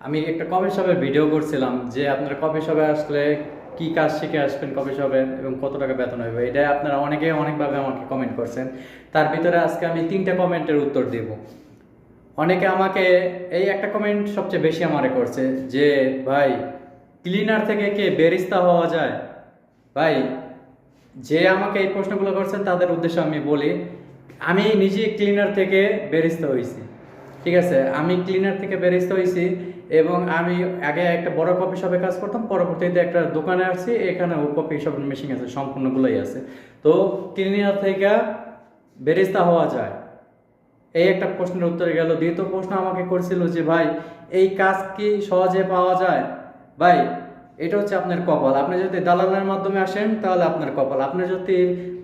আমি একটা কফি শপের ভিডিও করছিলাম যে আপনারা কফি শপে আসলে কি কাজ শিখে আসবেন কফি শপে এবং কত টাকা বেতন হবে। এটা আপনারা অনেকে অনেকভাবে আমাকে কমেন্ট করছেন। তার ভিতরে আজকে আমি তিনটা কমেন্টের উত্তর দেব। অনেকে আমাকে এই একটা কমেন্ট সবচেয়ে বেশি আমারে করছে যে, ভাই ক্লিনার থেকে কে বেরিস্তা হওয়া যায়? ভাই, যে আমাকে এই প্রশ্নগুলো করছেন তাদের উদ্দেশ্যে আমি বলি, আমি নিজে ক্লিনার থেকে বেরিস্তা হয়েছি ঠিক আছে, আমি ক্লিনার থেকে বেরিস্তা হয়েছি এবং আমি আগে একটা বড় কফি শপে কাজ করতাম, পরবর্তীতে একটা দোকানে আসছি এখানেও কফি শপ মেশিন আছে, সম্পূর্ণগুলোই আছে। তো ক্লিনার থেকে বেরিস্তা হওয়া যায়। এই একটা প্রশ্নের উত্তরে গেল। দ্বিতীয় প্রশ্ন আমাকে করছিল যে, ভাই, এই কাজ কি সহজে পাওয়া যায়? ভাই, এটা হচ্ছে আপনার কপাল। আপনি যদি দালালের মাধ্যমে আসেন, তাহলে আপনার কপাল। আপনি যদি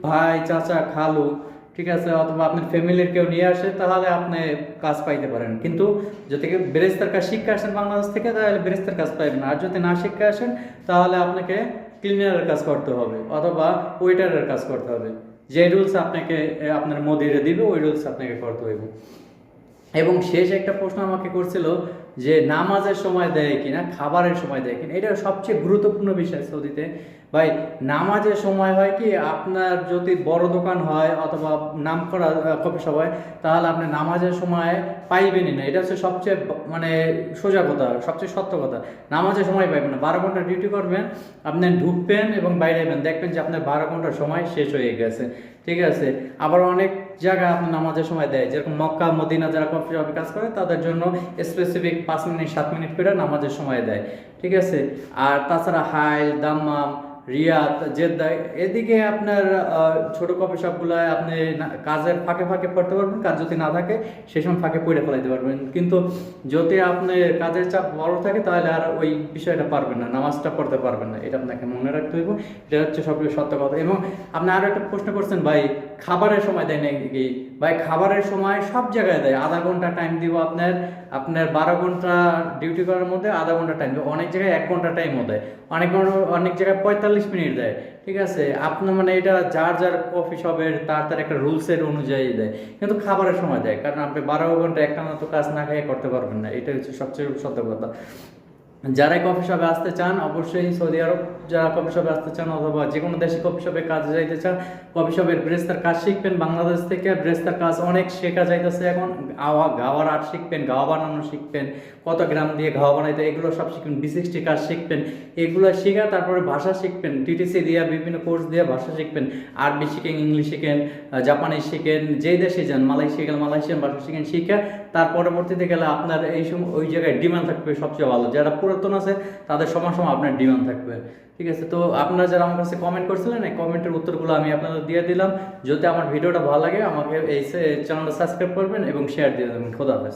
ভাই, চাচা, খালু ঠিক আছে, অথবা আপনার ফ্যামিলির কেউ নিয়ে আসে, তাহলে আপনি কাজ পাইতে পারেন। কিন্তু যদি বেরেস্তার কাজ শিক্ষা আসেন বাংলাদেশ থেকে, তাহলে বেরেস্তার কাজ পাইবেন। আর যদি না শিক্ষা আসেন, তাহলে আপনাকে ক্লিনারের কাজ করতে হবে, অথবা ওয়েটারের কাজ করতে হবে। যে রুলস আপনাকে আপনার মোদিরে দিবে, ওই রুলস আপনাকে করতে হইব। এবং শেষ একটা প্রশ্ন আমাকে করছিল যে নামাজের সময় দেয় কিনা, খাবারের সময় দেয় কিনা, এটা সবচেয়ে গুরুত্বপূর্ণ বিষয় সৌদিতে। ভাই, নামাজের সময় হয় কি, আপনার যদি বড় দোকান হয় অথবা নাম করা শপ হয়, তাহলে আপনি নামাজের সময় পাইবেনই না। এটা হচ্ছে সবচেয়ে মানে সোজা কথা, সবচেয়ে সত্য কথা। নামাজের সময় পাইবেন না। বারো ঘণ্টা ডিউটি করবেন, আপনি ঢুকবেন এবং বাইরে যাবেন। দেখবেন যে আপনার বারো ঘণ্টার সময় শেষ হয়ে গেছে। ঠিক আছে? আবার অনেক জায়গায় আপনি নামাজের সময় দেয়। যেরকম মক্কা, মদিনা যারা কফি শপে কাজ করে, তাদের জন্য স্পেসিফিক পাঁচ মিনিট সাত মিনিট করে নামাজের সময় দেয় ঠিক আছে? আর তাছাড়া হাইল দাম্মাম রিয়াদ জেদ্দা, এদিকে আপনার ছোট কফি শপগুলোয় আপনি কাজের ফাঁকে ফাঁকে পড়তে পারবেন, কাজ যদি না থাকে সে সময় ফাঁকে পড়ে ফেলাইতে পারবেন। কিন্তু যদি আপনি কাজের চাপ বড় থাকে, তাহলে আর ওই বিষয়টা পারবেন না, নামাজটা পড়তে পারবেন না, এটা আপনাকে মনে রাখতে হইব। এটা হচ্ছে সবচেয়ে সত্য কথা। এবং আপনি আরও একটা প্রশ্ন করছেন, ভাই, খাবারের সময় দেয় নাকি? ভাই, খাবারের সময় সব জায়গায় দেয়। আধা ঘণ্টা টাইম দিব আপনার আপনার বারো ঘণ্টা ডিউটি করার মধ্যে আধা ঘণ্টা টাইম দেয় অনেক জায়গায় এক ঘণ্টা টাইমও দেয়। অনেক অনেক জায়গায় পঁয়তাল্লিশ মিনিট দেয় ঠিক আছে আপনার মানে এটা যার যার কফি শপের তার তার একটা রুলসের অনুযায়ী দেয় কিন্তু খাবারের সময় দেয় কারণ আপনি বারো ঘণ্টা একটা মতো কাজ না খাইয়ে করতে পারবেন না এটা হচ্ছে সবচেয়ে সতর্কতা যারাই কফি শপে আসতে চান, অবশ্যই সৌদি আরব যারা কফি শপে আসতে চান অথবা যে কোনো দেশে কফি শপে কাজে যাইতে চান কফি শপের ব্রেস্তার কাজ শিখবেন। বাংলাদেশ থেকে ব্রেস্তার কাজ অনেক শেখা যাইতেছে এখন। আওয়া গাওয়ার আর্ট শিখবেন, গাওয়া বানানো শিখবেন, কত গ্রাম দিয়ে গাওয়া বানাইতে, এগুলো সব শিখবেন বিসিক্সটি কাজ শিখবেন, এগুলো শেখা, তারপরে ভাষা শিখবেন টিটিসি দিয়ে, বিভিন্ন কোর্স দিয়ে ভাষা শিখবেন। আরবি শিখেন ইংলিশ শিখেন জাপানি শিখেন যেই দেশে যান মালয়েশিয়া গেলে মালয়েশিয়ান ভাষা শিখেন, শিখে, তার পরবর্তীতে গেলে আপনার এই সময় ওই জায়গায় ডিমান্ড থাকবে সবচেয়ে ভালো। যারা পুরাতন আছে, তাদের সময় সময় আপনার ডিমান্ড থাকবে। ঠিক আছে? তো আপনারা যারা আমার কাছে কমেন্ট করছিলেন, এই কমেন্টের উত্তরগুলো আমি আপনাদের দিয়ে দিলাম। যদি আমার ভিডিওটা ভালো লাগে, আমাকে এই চ্যানেলটা সাবস্ক্রাইব করবেন এবং শেয়ার দিয়ে দেবেন। খোদা হাফেজ।